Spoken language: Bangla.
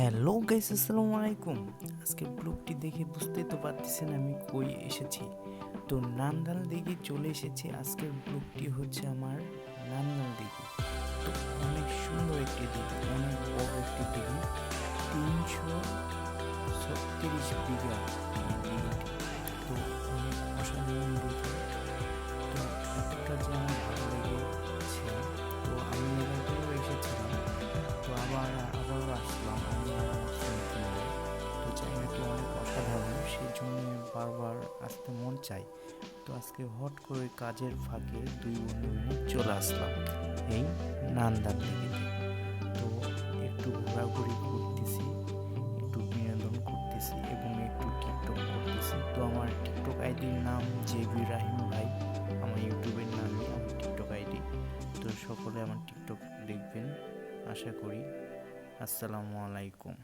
হ্যালো গাইস, আসসালামু আলাইকুম। আজকে ব্লগটি দেখে বুঝতে তো পারতেছেন আমি কই এসেছি। তো নান্দাল দিঘি চলে এসেছি। আজকের ব্লগটি হচ্ছে আমার নান্দাল দিঘি। তো অনেক সুন্দর একটি দিক অনেক বড় একটি দিঘি। তিনশো ছত্রিশ বিঘা অসাধারণ সেই জন্য বারবার আসতে মন চাই। তো আজকে হট করে কাজের ফাঁকে দুই বন্ধু চলে আসলাম, এই নান্দার দিকে। তো একটু ঘোরাঘুরি করতেছি, একটু বিনোদন করতেছি এবং একটু টিকটক করতেছি। তো আমার টিকটক আইডির নাম জেবি রাহিম ভাই, আমার ইউটিউবের নামই আমার টিকটক আইডি। তো সকলে আমার টিকটক দেখবেন, আশা করি। আসসালামু আলাইকুম।